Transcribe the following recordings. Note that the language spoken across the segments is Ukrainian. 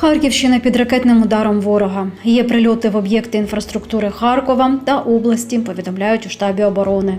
Харківщина під ракетним ударом ворога. Є прильоти в об'єкти інфраструктури Харкова та області, повідомляють у штабі оборони.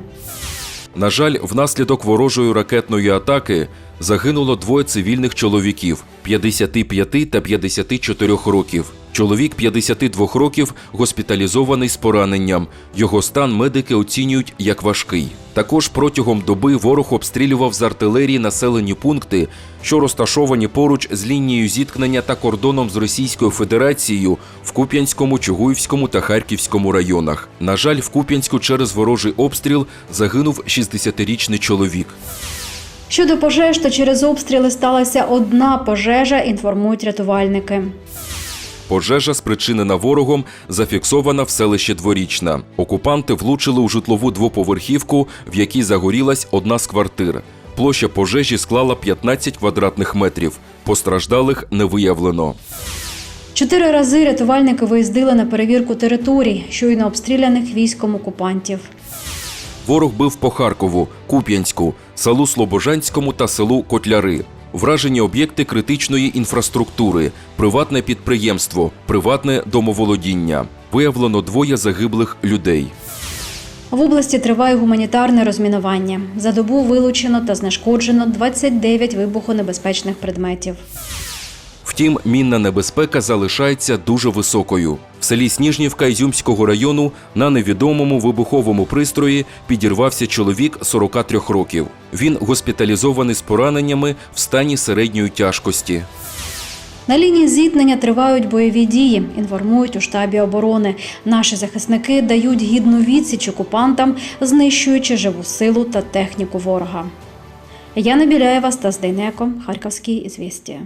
На жаль, внаслідок ворожої ракетної атаки загинуло двоє цивільних чоловіків 55 та 54 років. Чоловік 52 років госпіталізований з пораненням. Його стан медики оцінюють як важкий. Також протягом доби ворог обстрілював з артилерії населені пункти, що розташовані поруч з лінією зіткнення та кордоном з Російською Федерацією в Куп'янському, Чугуївському та Харківському районах. На жаль, в Куп'янську через ворожий обстріл загинув 60-річний чоловік. Щодо пожеж, то через обстріли сталася одна пожежа, інформують рятувальники. Пожежа, спричинена ворогом, зафіксована в селищі Дворічна. Окупанти влучили у житлову двоповерхівку, в якій загорілась одна з квартир. Площа пожежі склала 15 квадратних метрів. Постраждалих не виявлено. Чотири рази рятувальники виїздили на перевірку територій, щойно обстріляних військом окупантів. Ворог бив по Харкову, Куп'янську, селу Слобожанському та селу Котляри. Вражені об'єкти критичної інфраструктури, приватне підприємство, приватне домоволодіння. Виявлено двоє загиблих людей. В області триває гуманітарне розмінування. За добу вилучено та знешкоджено 29 вибухонебезпечних предметів. Втім, мінна небезпека залишається дуже високою. В селі Сніжнівка Ізюмського району на невідомому вибуховому пристрої підірвався чоловік 43 років. Він госпіталізований з пораненнями в стані середньої тяжкості. На лінії зіткнення тривають бойові дії, інформують у штабі оборони. Наші захисники дають гідну відсіч окупантам, знищуючи живу силу та техніку ворога. Яна Біляєва, Стас Дейнеко, Харківські ізвістія.